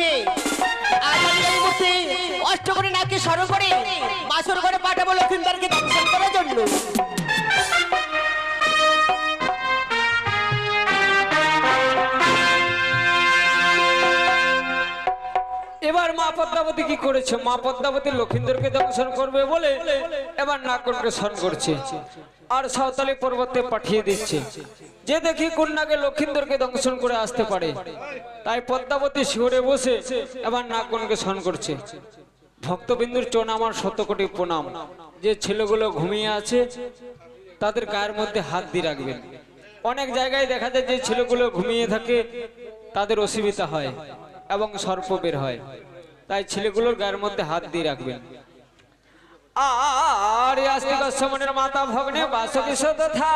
মেয়ে আজ আমি এই মুহূর্তে অষ্টকরী নাকি স্মরণ করে বাসর ঘরে পাঠাবো লক্ষ্মীদারকে দর্শন করার জন্য। এবার মা পদ্মাবতী কি করেছে? মা পদ্মাবতী লক্ষিন্দরকে দংশন করবে বলে এবার নাকনকে স্মরণ করছে। আর সাঁওতালি পর্বতে পাঠিয়ে দিচ্ছে। যে দেখি কন্যাকে লক্ষিন্দরকে দংশন করে আসতে পারে। তাই পদ্মাবতী শিহরে বসে এবার নাকনকে স্মরণ করছে। ভক্তবিন্দুর চোন আমার শত কোটি প্রণাম। যে ছেলেগুলো ঘুমিয়ে আছে, তাদের গায়ের মধ্যে হাত দিয়ে রাখবেন। অনেক জায়গায় দেখা যায় যে ছেলেগুলো ঘুমিয়ে থাকে, তাদের অসুবিধা হয়। এবং সর্প বের হয়। তাই ছেলেগুলোর গায়ের মধ্যে হাত দিয়ে রাখবেন। আর আস্তিক মাতা ভগ্নে বাসকি তথা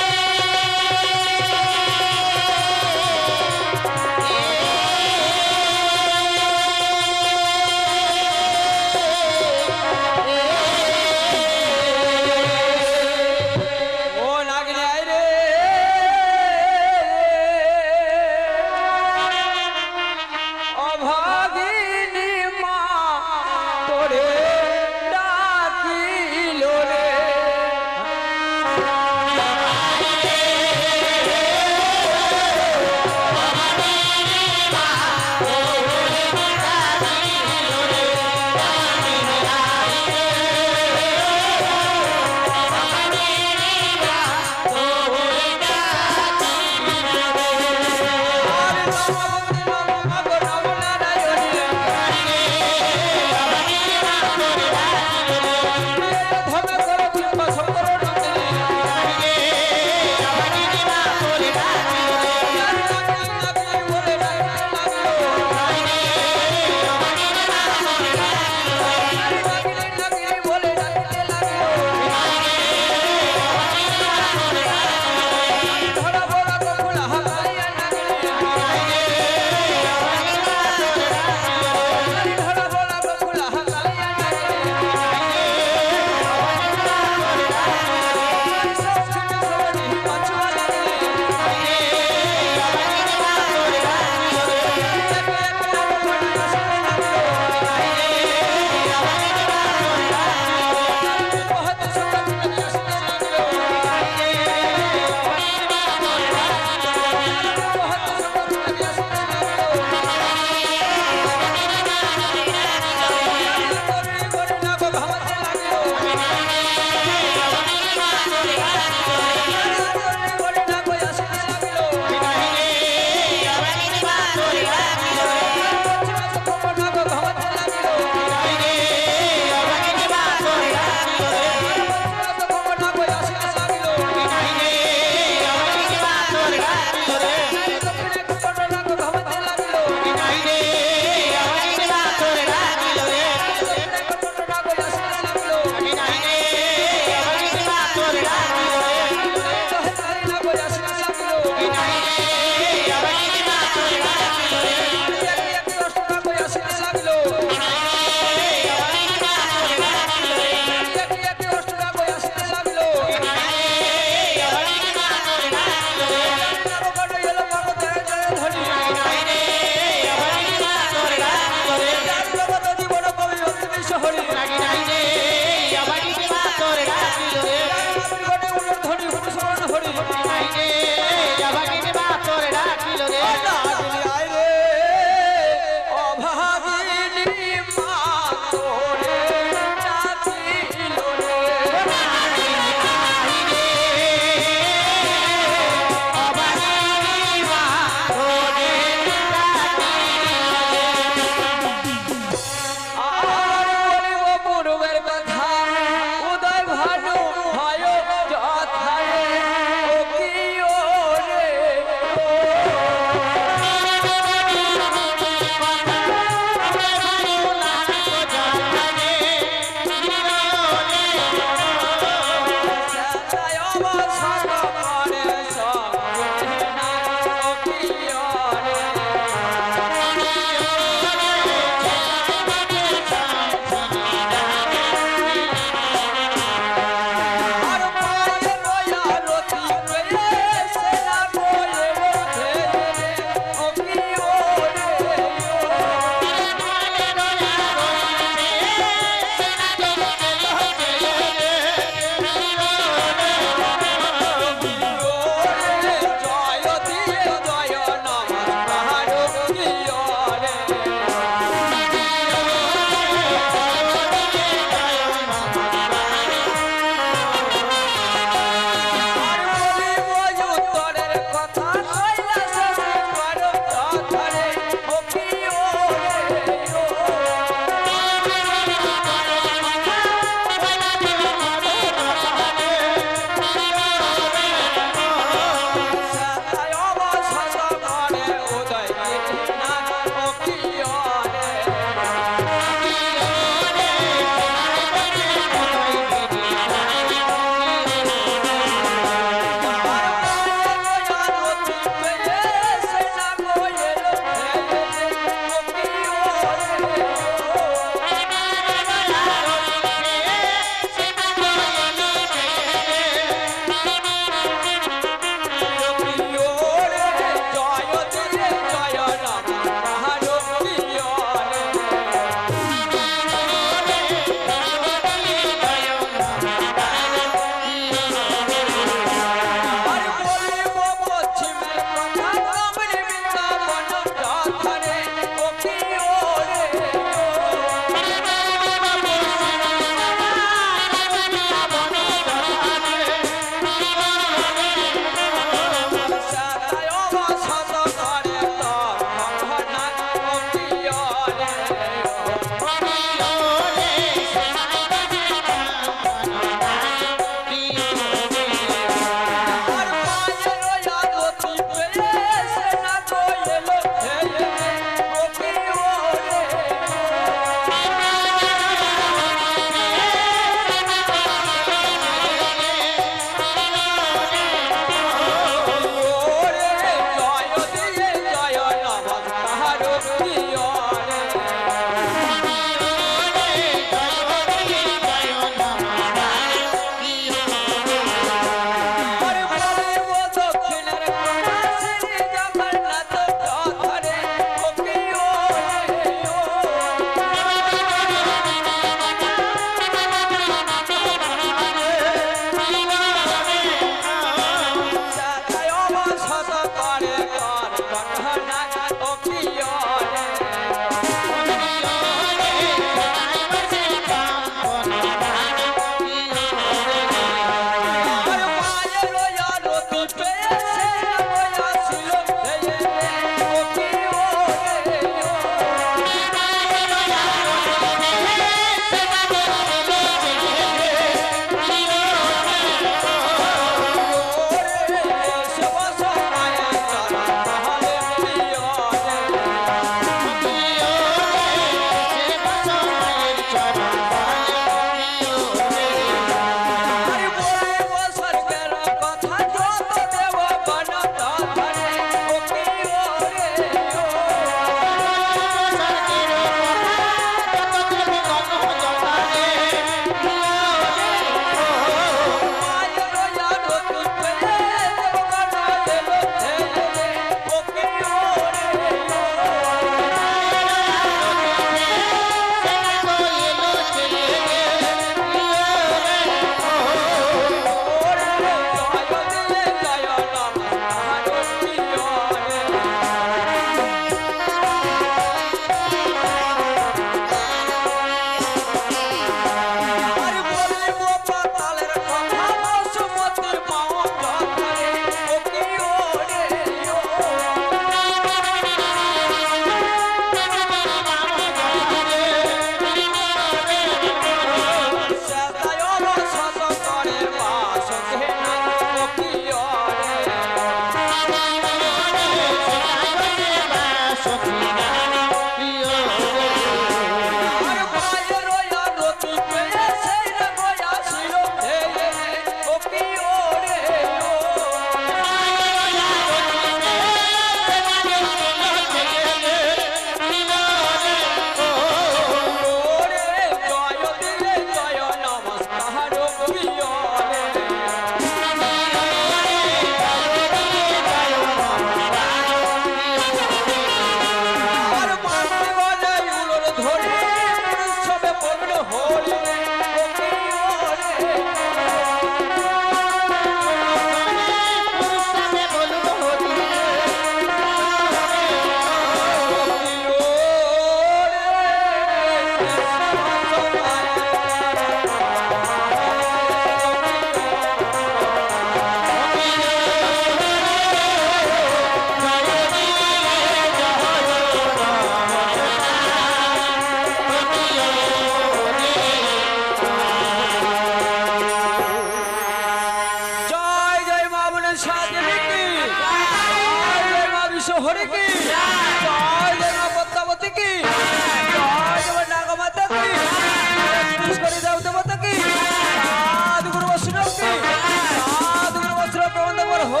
ತಗೊಂಡವರು ಹೋ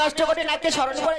অষ্টপটি নাকি স্মরণ করে